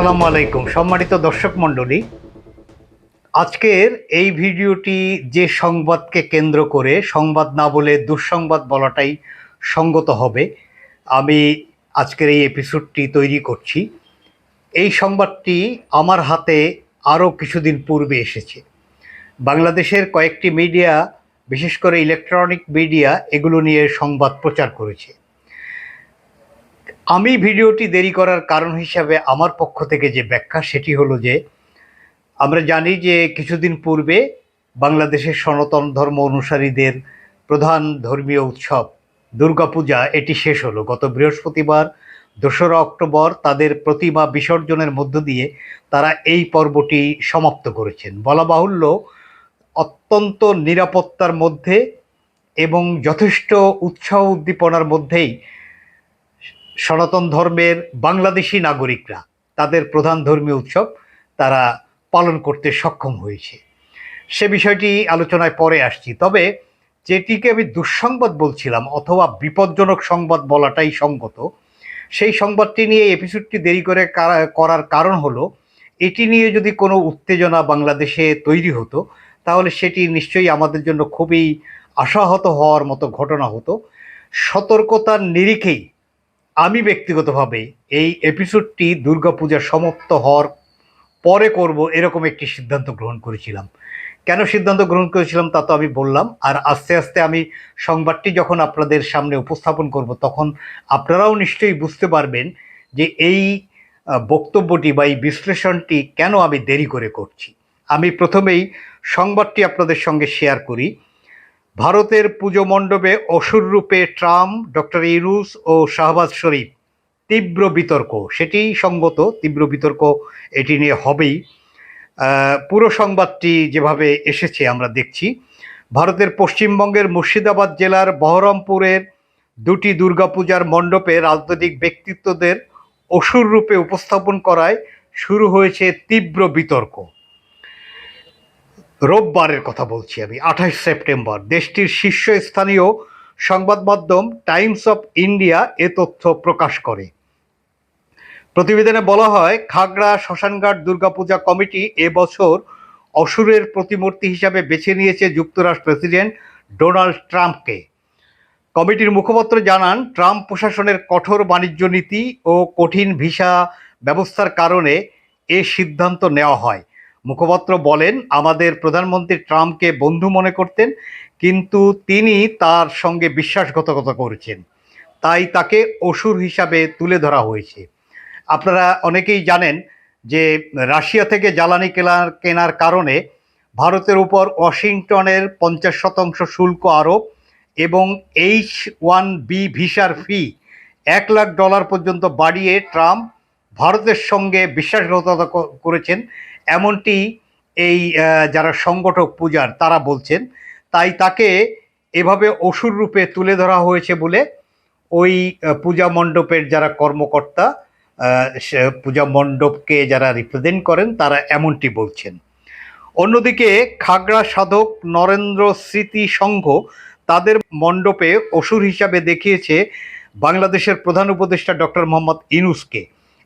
আসসালামু আলাইকুম, সম্মানিত দর্শক মণ্ডলী। আজকের এই ভিডিওটি যে সংবাদকে কেন্দ্র করে, সংবাদ না বলে দুঃসংবাদ বলাটাই সঙ্গত হবে, আমি আজকের এই এপিসোডটি তৈরি করছি। এই সংবাদটি আমার হাতে আরও কিছুদিন পূর্বে এসেছে। বাংলাদেশের কয়েকটি মিডিয়া, বিশেষ করে ইলেকট্রনিক মিডিয়া এগুলো নিয়ে সংবাদ প্রচার করেছে। আমি ভিডিওটি দেরি করার কারণ হিসাবে আমার পক্ষ থেকে যে ব্যাখ্যা, সেটি হলো যে, আমরা জানি যে কিছুদিন পূর্বে বাংলাদেশের সনাতন ধর্ম অনুসারীদের প্রধান ধর্মীয় উৎসব দুর্গাপূজা, এটি শেষ হলো। গত বৃহস্পতিবার, দোসরা অক্টোবর, তাদের প্রতিমা বিসর্জনের মধ্য দিয়ে তারা এই পর্বটি সমাপ্ত করেছেন। বলা বাহুল্য, অত্যন্ত নিরাপত্তার মধ্যে এবং যথেষ্ট উৎসাহ উদ্দীপনার মধ্যেই সনাতন ধর্মের বাংলাদেশি নাগরিকরা, তাদের প্রধান ধর্মীয় উৎসব তারা পালন করতে সক্ষম হয়েছে। সে বিষয়টি আলোচনায় পরে আসছি, তবে যেটিকে আমি দুঃসংবাদ বলছিলাম অথবা বিপজ্জনক সংবাদ বলাটাই সঙ্গত, সেই সংবাদটি নিয়ে এপিসোডটি দেরি করে, করার কারণ হলো, এটি নিয়ে যদি কোনো উত্তেজনা বাংলাদেশে তৈরি হতো, তাহলে সেটি নিশ্চয়ই আমাদের জন্য খুবই আশাহত হওয়ার মতো ঘটনা হতো। সতর্কতার নিরিখেই আমি ব্যক্তিগতভাবে এই এপিসোডটি দুর্গাপূজা সমাপ্ত হওয়ার পরে করব এরকম একটি সিদ্ধান্ত গ্রহণ করেছিলাম। কেন সিদ্ধান্ত গ্রহণ করেছিলাম তা তো আমি বললাম, আর আস্তে আস্তে আমি সংবাদটি যখন আপনাদের সামনে উপস্থাপন করব, তখন আপনারাও নিশ্চয়ই বুঝতে পারবেন যে এই বক্তব্যটি বা এই বিশ্লেষণটি কেন আমি দেরি করে করছি। আমি প্রথমেই সংবাদটি আপনাদের সঙ্গে শেয়ার করি। ভারতের পুজো মণ্ডপে অসুর রূপে ট্রাম্প ডক্টর ইউনুস ও শাহবাজ শরীফ। তীব্র বিতর্ক সেটি সঙ্গত, তীব্র বিতর্ক এটি নিয়ে হবেই। পুরো সংবাদটি যেভাবে এসেছে আমরা দেখছি। ভারতের পশ্চিমবঙ্গের মুর্শিদাবাদ জেলার বহরমপুরের দুটি দুর্গাপূজার মণ্ডপে রাজনৈতিক ব্যক্তিত্বদের অসুর রূপে উপস্থাপন করায় শুরু হয়েছে তীব্র বিতর্ক। রোববারের কথা বলছি আমি, আঠাশ সেপ্টেম্বর। দেশটির শীর্ষস্থানীয় সংবাদ মাধ্যম টাইমস অফ ইন্ডিয়া এ তথ্য প্রকাশ করে। প্রতিবেদনে বলা হয়, খাগড়া, শ্মশানঘাট দুর্গাপূজা কমিটি এবছর অসুরের প্রতিমূর্তি হিসাবে বেছে নিয়েছে যুক্তরাষ্ট্র প্রেসিডেন্ট ডোনাল্ড ট্রাম্পকে। কমিটির মুখপাত্র জানান, ট্রাম্প প্রশাসনের কঠোর বাণিজ্য নীতি ও কঠিন ভিসা ব্যবস্থার কারণে এ সিদ্ধান্ত নেওয়া হয়। মুখপাত্র বলেন, আমাদের প্রধানমন্ত্রী ট্রাম্পকে বন্ধু মনে করতেন, কিন্তু তিনি তার সঙ্গে বিশ্বাসঘাতকতা করেছেন। তাই তাকে অসুর হিসাবে তুলে ধরা হয়েছে। আপনারা অনেকেই জানেন যে রাশিয়া থেকে জ্বালানি কেনার কেনার কারণে ভারতের উপর ওয়াশিংটনের পঞ্চাশ শতাংশ শুল্ক আরোপ এবং এইচ ওয়ান বি ভিসার ফি এক লাখ ডলার পর্যন্ত বাড়িয়ে ট্রাম্প ভারতের সঙ্গে বিশ্বাসঘাতকতা করেছেন এমনটি এই যারা সংগঠক পূজার তারা বলছেন, তাই তাকে এভাবে অসুর রূপে তুলে ধরা হয়েছে বলে ওই পূজা মণ্ডপের যারা কর্মকর্তা পূজা মণ্ডপকে যারা রিপ্রেজেন্ট করেন, তারা এমনটি বলছেন। অন্যদিকে খাগড়া সাধক নরেন্দ্র স্মৃতি সংঘ তাদের মণ্ডপে অসুর হিসাবে দেখিয়েছে বাংলাদেশের প্রধান উপদেষ্টা ডক্টর মোহাম্মদ ইনুসকে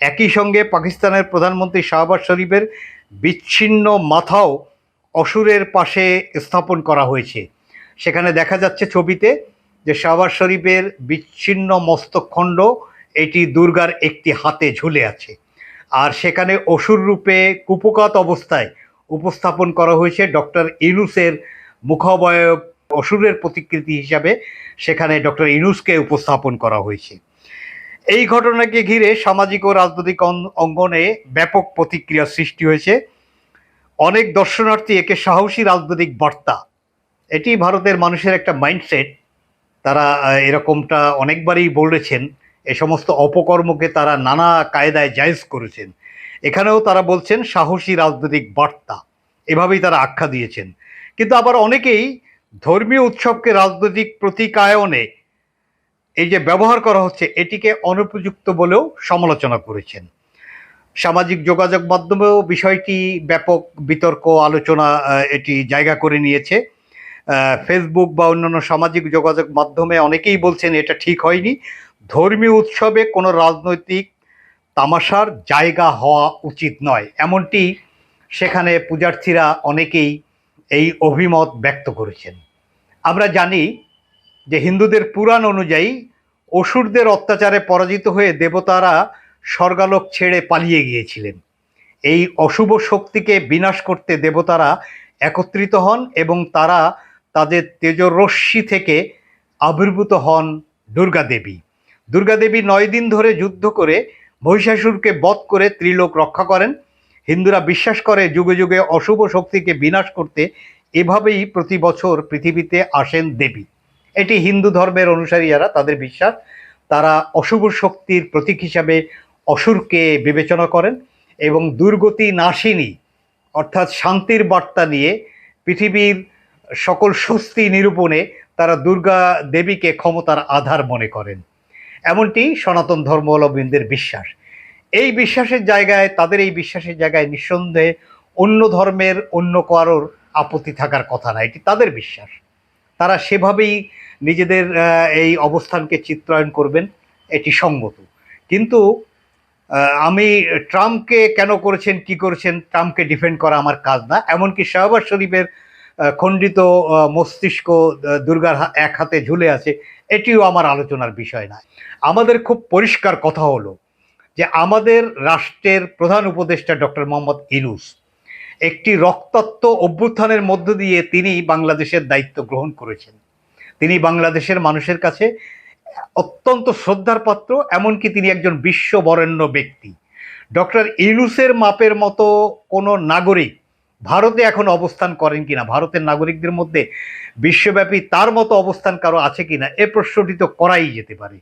একই সঙ্গে পাকিস্তানের প্রধানমন্ত্রী শাহবাজ শরীফের বিচ্ছিন্ন মাথাও অসুরের পাশে স্থাপন করা হয়েছে। সেখানে দেখা যাচ্ছে ছবিতে যে শাহবাজ শরীফের বিচ্ছিন্ন মস্তকখণ্ড এটি দুর্গার একটি হাতে ঝুলে আছে। আর সেখানে অসুর রূপে কুপকাত অবস্থায় উপস্থাপন করা হয়েছে ডক্টর ইনুসের মুখাবয়ব অসুরের প্রতিকৃতি হিসাবে। সেখানে ডক্টর ইনুসকে উপস্থাপন করা হয়েছে। এই ঘটনাকে ঘিরে সামাজিক ও রাজনৈতিক অঙ্গনে ব্যাপক প্রতিক্রিয়া সৃষ্টি হয়েছে। অনেক দর্শনার্থী একে সাহসী রাজনৈতিক বার্তা। এটি ভারতের মানুষের একটা মাইন্ডসেট। তারা এরকমটা অনেকবারই বলেছেন। এ সমস্ত অপকর্মকে তারা নানা কায়দায় জায়েজ করেছেন। এখানেও তারা বলছেন, সাহসী রাজনৈতিক বার্তা। এভাবেই তারা আখ্যা দিয়েছেন। কিন্তু আবার অনেকেই ধর্মীয় উৎসবকে রাজনৈতিক প্রতীকায়নে এই যে ব্যবহার করা হচ্ছে, এটিকে অনুপযুক্ত বলেও সমালোচনা করেছেন। সামাজিক যোগাযোগ মাধ্যমেও বিষয়টি ব্যাপক বিতর্ক, আলোচনা এটি জায়গা করে নিয়েছে। ফেসবুক বা অন্যান্য সামাজিক যোগাযোগ মাধ্যমে অনেকেই বলছেন এটা ঠিক হয়নি। ধর্মীয় উৎসবে কোনো রাজনৈতিক তামাশার জায়গা হওয়া উচিত নয়। এমনটি সেখানে পূজার্থীরা অনেকেই এই অভিমত ব্যক্ত করেছেন। আমরা জানি যে হিন্দুদের পুরাণ অনুযায়ী অসুরদের অত্যাচারে পরাজিত হয়ে দেবতারা স্বর্গালোক ছেড়ে পালিয়ে গিয়েছিলেন। এই অশুভ শক্তিকে বিনাশ করতে দেবতারা একত্রিত হন এবং তারা তাদের তেজরশ্মি থেকে আবির্ভূত হন দুর্গা দেবী। দুর্গা দেবী নয় দিন ধরে যুদ্ধ করে মহিষাসুরকে বধ করে ত্রিলোক রক্ষা করেন। হিন্দুরা বিশ্বাস করে যুগে যুগে অশুভ শক্তিকে বিনাশ করতে এভাবেই প্রতি বছর পৃথিবীতে আসেন দেবী। এটি হিন্দু ধর্মের অনুসারী যারা, তাদের বিশ্বাস। তারা অশুভ শক্তির প্রতীক হিসাবে অসুরকে বিবেচনা করেন এবং দুর্গতি নাশিনী, অর্থাৎ শান্তির বার্তা নিয়ে পৃথিবীর সকল স্বস্তি নিরূপণে তারা দুর্গা দেবীকে ক্ষমতার আধার মনে করেন। এমনটি সনাতন ধর্মাবলম্বীদের বিশ্বাস। এই বিশ্বাসের জায়গায়, তাদের এই বিশ্বাসের জায়গায় নিঃসন্দেহে অন্য ধর্মের অন্য কারোর আপত্তি থাকার কথা না, এটি তাদের বিশ্বাস। তারা সেভাবেই নিজেদের এই অবস্থানকে চিত্রায়ন করবেন, এটি সঙ্গত। কিন্তু আমি ট্রাম্পকে কেন করেছেন, কি করেছেন, ট্রাম্পকে ডিফেন্ড করা আমার কাজ না। এমনকি শাহবাজ শরীফের খণ্ডিত মস্তিষ্ক দুর্গার এক হাতে ঝুলে আছে, এটিও আমার আলোচনার বিষয় না। আমাদের খুব পরিষ্কার কথা হলো যে আমাদের রাষ্ট্রের প্রধান উপদেষ্টা ডক্টর মোহাম্মদ ইনুস একটি রক্তাক্ত অভ্যুত্থানের মধ্য দিয়ে তিনি বাংলাদেশের দায়িত্ব গ্রহণ করেছেন। তিনি বাংলাদেশের মানুষের কাছে অত্যন্ত শ্রদ্ধার পাত্র, এমনকি তিনি একজন বিশ্ববরেণ্য ব্যক্তি। ডক্টর ইনুসের মাপের মতো কোনো নাগরিক ভারতে এখন অবস্থান করেন কিনা, ভারতের নাগরিকদের মধ্যে বিশ্বব্যাপী তার মতো অবস্থান কারও আছে কিনা, এ প্রশ্নটি তো করাই যেতে পারে।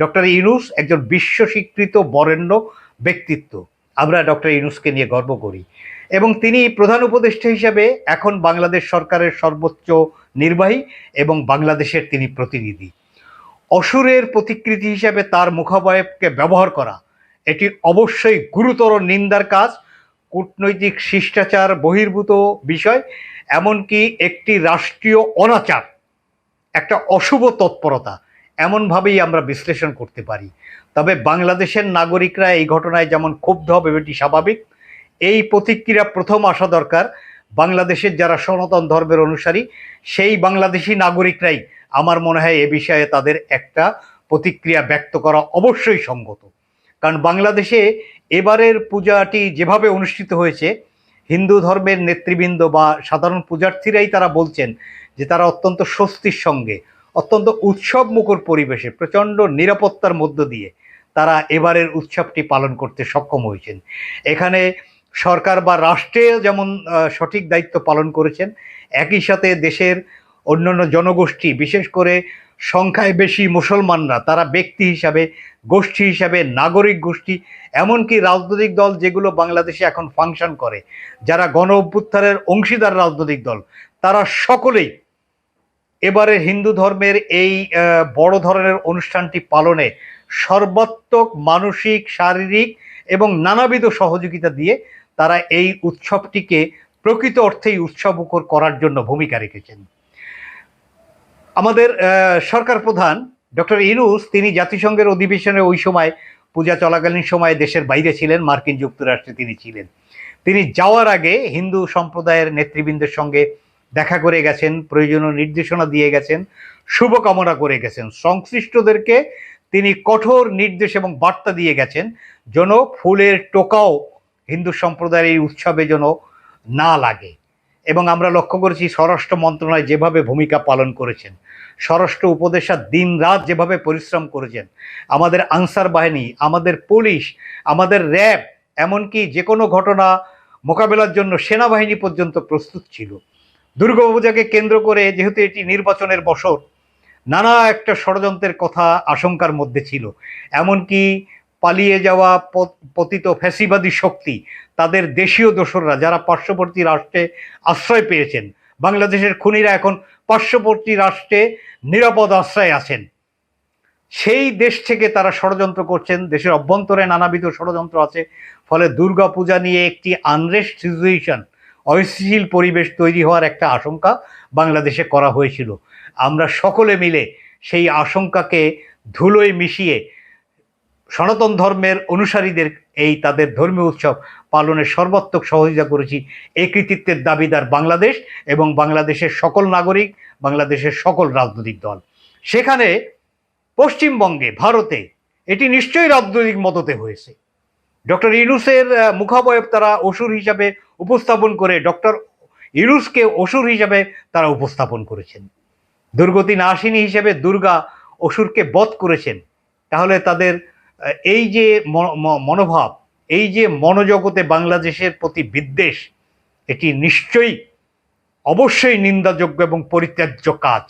ডক্টর ইনুস একজন বিশ্ব স্বীকৃত বরেণ্য ব্যক্তিত্ব। আমরা ডক্টর ইনুসকে নিয়ে গর্ব করি। এবং তিনি প্রধান উপদেষ্টা হিসাবে এখন বাংলাদেশ সরকারের সর্বোচ্চ নির্বাহী এবং বাংলাদেশের তিনি প্রতিনিধি। অসুরের প্রতিকৃতি হিসাবে তার মুখাবয়বকে ব্যবহার করা, এটি অবশ্যই গুরুতর নিন্দার কাজ, কূটনৈতিক শিষ্টাচার বহির্ভূত বিষয়, এমনকি একটি রাষ্ট্রীয় অনাচার, একটা অশুভ তৎপরতা, এমনভাবেই আমরা বিশ্লেষণ করতে পারি। তবে বাংলাদেশের নাগরিকরা এই ঘটনায় যেমন ক্ষুব্ধ হবে, এটি স্বাভাবিক। এই প্রতিক্রিয়া প্রথম আসা দরকার। বাংলাদেশের যারা সনাতন ধর্মের অনুসারী, সেই বাংলাদেশি নাগরিকরাই আমার মনে হয় এ বিষয়ে তাদের একটা প্রতিক্রিয়া ব্যক্ত করা অবশ্যই সঙ্গত। কারণ বাংলাদেশে এবারের পূজাটি যেভাবে অনুষ্ঠিত হয়েছে, হিন্দু ধর্মের নেতৃবৃন্দ বা সাধারণ পূজার্থীরাই তারা বলছেন যে তারা অত্যন্ত স্বস্তির সঙ্গে, অত্যন্ত উৎসব মুখর পরিবেশে, প্রচণ্ড নিরাপত্তার মধ্য দিয়ে তারা এবারের উৎসবটি পালন করতে সক্ষম হয়েছেন। এখানে সরকার বা রাষ্ট্রে যেমন সঠিক দায়িত্ব পালন করেছেন, একই সাথে দেশের অন্যান্য জনগোষ্ঠী, বিশেষ করে সংখ্যায় বেশি মুসলমানরা, তারা ব্যক্তি হিসাবে, গোষ্ঠী হিসাবে, নাগরিক গোষ্ঠী, এমনকি রাজনৈতিক দল যেগুলো বাংলাদেশে এখন ফাংশন করে, যারা গণ অভ্যুত্থানের অংশীদার রাজনৈতিক দল, তারা সকলেই এবারে হিন্দু ধর্মের এই বড় ধরনের অনুষ্ঠানটি পালনে সর্বাত্মক মানসিক, শারীরিক এবং নানাবিধ সহযোগিতা দিয়ে তারা এই উৎসবটিকে প্রকৃত অর্থেই উৎসবমুখর করার জন্য ভূমিকা রেখেছেন। আমাদের সরকার প্রধান ডক্টর ইনুস, তিনি জাতিসংঘের অধিবেশনে ওই সময়, পূজা চলাকালীন সময় দেশের বাইরে ছিলেন, মার্কিন যুক্তরাষ্ট্রে তিনি ছিলেন। তিনি যাওয়ার আগে হিন্দু সম্প্রদায়ের নেতৃবৃন্দের সঙ্গে দেখা করে গেছেন, প্রয়োজনীয় নির্দেশনা দিয়ে গেছেন, শুভকামনা করে গেছেন। সংশ্লিষ্টদেরকে তিনি কঠোর নির্দেশ এবং বার্তা দিয়ে গেছেন, যেন ফুলের টোকাও হিন্দু সম্প্রদায়ের এই উৎসবে যেন না লাগে। এবং আমরা লক্ষ্য করেছি, স্বরাষ্ট্র মন্ত্রণালয় যেভাবে ভূমিকা পালন করেছেন, স্বরাষ্ট্র উপদেষ্টা দিন রাত যেভাবে পরিশ্রম করেছেন, আমাদের আনসার বাহিনী, আমাদের পুলিশ, আমাদের র্যাব, এমনকি যে কোনো ঘটনা মোকাবেলার জন্য সেনাবাহিনী পর্যন্ত প্রস্তুত ছিল। দুর্গাপূজাকে কেন্দ্র করে যেহেতু এটি নির্বাচনের বছর নানা একটা ষড়যন্ত্রের কথা আশঙ্কার মধ্যে ছিল। এমনকি পালিয়ে যাওয়া পতিত ফ্যাসিবাদী শক্তি, তাদের দেশীয় দোসররা যারা পার্শ্ববর্তী রাষ্ট্রে আশ্রয় পেয়েছেন, বাংলাদেশের খুনিরা এখন পার্শ্ববর্তী রাষ্ট্রে নিরাপদ আশ্রয় আছেন। সেই দেশ থেকে তারা ষড়যন্ত্র করছেন, দেশের অভ্যন্তরে নানাবিধ ষড়যন্ত্র আছে, ফলে দুর্গা পূজা নিয়ে একটি আনরেস্ট সিচুয়েশন অস্থিতিশীল পরিবেশ তৈরি হওয়ার একটা আশঙ্কা বাংলাদেশে করা হয়েছিল। আমরা সকলে মিলে সেই আশঙ্কাকে ধুলোয় মিশিয়ে সনাতন ধর্মের অনুসারীদের এই তাদের ধর্মীয় উৎসব পালনের সর্বাত্মক সহযোগিতা করেছি। এই কৃতিত্বের দাবিদার বাংলাদেশ এবং বাংলাদেশের সকল নাগরিক, বাংলাদেশের সকল রাজনৈতিক দল। সেখানে পশ্চিমবঙ্গে, ভারতে এটি নিশ্চয়ই রাজনৈতিক মততে হয়েছে। ডক্টর ইউনুসের মুখাবয়ব তারা অসুর হিসাবে উপস্থাপন করে, ডক্টর ইউনুসকে অসুর হিসাবে তারা উপস্থাপন করেছেন। দুর্গতি নাশিনী হিসেবে দুর্গা অসুরকে বধ করেছেন। তাহলে তাদের এই যে মনোভাব, এই যে মনোজগতে বাংলাদেশের প্রতি বিদ্বেষ, এটি নিশ্চয়ই, অবশ্যই নিন্দাযোগ্য এবং পরিত্যাজ্য কাজ।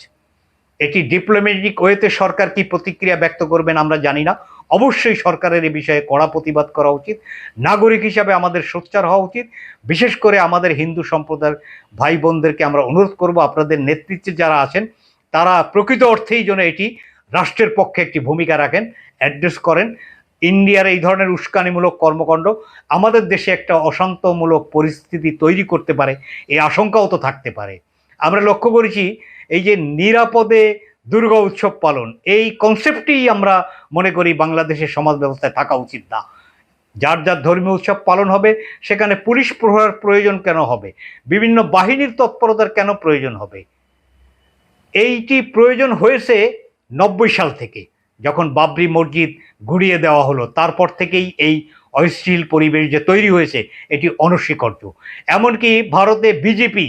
এটি ডিপ্লোম্যাটিক ওয়েতে সরকার কি প্রতিক্রিয়া ব্যক্ত করবেন আমরা জানি না। অবশ্যই সরকারের এ বিষয়ে কড়া প্রতিবাদ করা উচিত। নাগরিক হিসাবে আমাদের সোচ্চার হওয়া উচিত। বিশেষ করে আমাদের হিন্দু সম্প্রদায়ের ভাই বোনদেরকে আমরা অনুরোধ করব, আপনাদের নেতৃত্বে যারা আছেন তারা প্রকৃত অর্থেই যেন এটি রাষ্ট্রের পক্ষে একটি ভূমিকা রাখেন অ্যাড্রেস করেন। ইন্ডিয়ার এই ধরনের উস্কানিমূলক কর্মকাণ্ড আমাদের দেশে একটা অশান্তমূলক পরিস্থিতি তৈরি করতে পারে, এই আশঙ্কাও তো থাকতে পারে। আমরা লক্ষ্য করেছি, এই যে নিরাপদে দুর্গা উৎসব পালন, এই কনসেপ্টই আমরা মনে করি বাংলাদেশের সমাজ ব্যবস্থায় থাকা উচিত না। যার যার ধর্মীয় উৎসব পালন হবে, সেখানে পুলিশ প্রহরার প্রয়োজন কেন হবে? বিভিন্ন বাহিনীর তৎপরতার কেন প্রয়োজন হবে? এইটি প্রয়োজন হয়েছে নব্বই সাল থেকে, যখন বাবরি মসজিদ ঘুরিয়ে দেওয়া হলো। তারপর থেকেই এই অস্থির পরিবেশ যে তৈরি হয়েছে, এটি অনস্বীকার্য। এমনকি ভারতে বিজেপি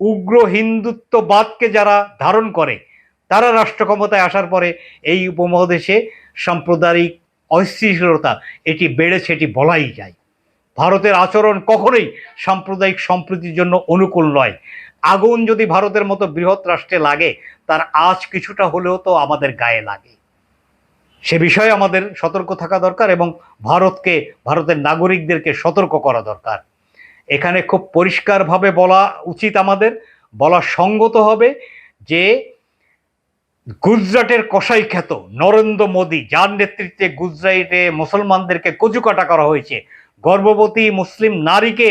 উগ্র হিন্দুত্ববাদকে যারা ধারণ করে, তারা রাষ্ট্র ক্ষমতায় আসার পরে এই উপমহাদেশে সাম্প্রদায়িক অস্থিতিশীলতা এটি বেড়েছে, এটি বলাই যায়। ভারতের আচরণ কখনোই সাম্প্রদায়িক সম্প্রীতির জন্য অনুকূল নয়। আগুন যদি ভারতের মতো বৃহৎ রাষ্ট্রে লাগে, তার আজ কিছুটা হলেও তো আমাদের গায়ে লাগে। সে বিষয়ে আমাদের সতর্ক থাকা দরকার এবং ভারতকে, ভারতের নাগরিকদেরকে সতর্ক করা দরকার। এখানে খুব পরিষ্কারভাবে বলা উচিত আমাদের, বলা সঙ্গত হবে যে গুজরাটের কসাই খ্যাত নরেন্দ্র মোদী, যার নেতৃত্বে গুজরাটে মুসলমানদেরকে কচুকাটা করা হয়েছে, গর্ভবতী মুসলিম নারীকে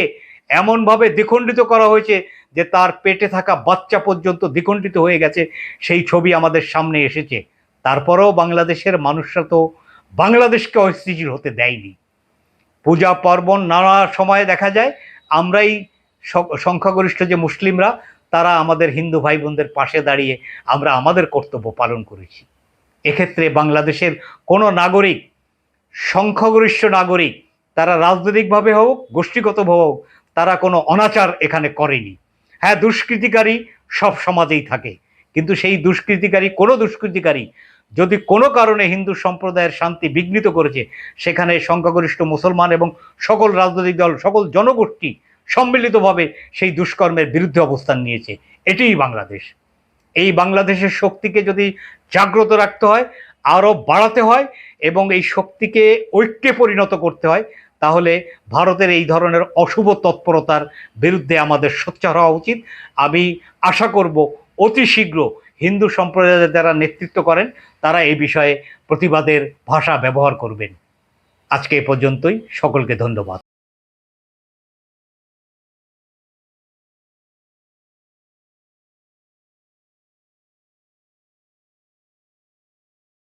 এমনভাবে দ্বিখণ্ডিত করা হয়েছে যে তার পেটে থাকা বাচ্চা পর্যন্ত দ্বিখণ্ডিত হয়ে গেছে, সেই ছবি আমাদের সামনে এসেছে। তারপরেও বাংলাদেশের মানুষরা তো বাংলাদেশকে অস্থিতিশীল হতে দেয়নি। পূজা পার্বণ নানা সময়ে দেখা যায়, আমরাই সংখ্যাগরিষ্ঠ যে মুসলিমরা, তারা আমাদের হিন্দু ভাই বোনদের পাশে দাঁড়িয়ে আমরা আমাদের কর্তব্য পালন করেছি। এক্ষেত্রে বাংলাদেশের কোনো নাগরিক, সংখ্যাগরিষ্ঠ নাগরিক, তারা রাজনৈতিকভাবে হোক, গোষ্ঠীগতভাবে হোক, তারা কোনো অনাচার এখানে করেনি। হ্যাঁ দুষ্কৃতিকারী সব সমাজেই থাকে। কিন্তু সেই দুষ্কৃতিকারী, কোনো দুষ্কৃতিকারী যদি কোনো কারণে হিন্দু সম্প্রদায়ের শান্তি বিঘ্নিত করেছে, সেখানে সংখ্যাগরিষ্ঠ মুসলমান এবং সকল রাজনৈতিক দল, সকল জনগোষ্ঠী সম্মিলিতভাবে সেই দুষ্কর্মের বিরুদ্ধে অবস্থান নিয়েছে। এটিই বাংলাদেশ। এই বাংলাদেশের শক্তিকে যদি জাগ্রত রাখতে হয়, আরও বাড়াতে হয় এবং এই শক্তিকে ঐক্যে পরিণত করতে হয় তাহলে ভারতের এই ধরনের অশুভ তৎপরতার বিরুদ্ধে আমাদের সোচ্চার হওয়া উচিত। আমি আশা করব অতি শীঘ্র হিন্দু সম্প্রদায়ের যারা নেতৃত্ব করেন, তারা এই বিষয়ে প্রতিবাদের ভাষা ব্যবহার করবেন। আজকে এ পর্যন্তই। সকলকে ধন্যবাদ।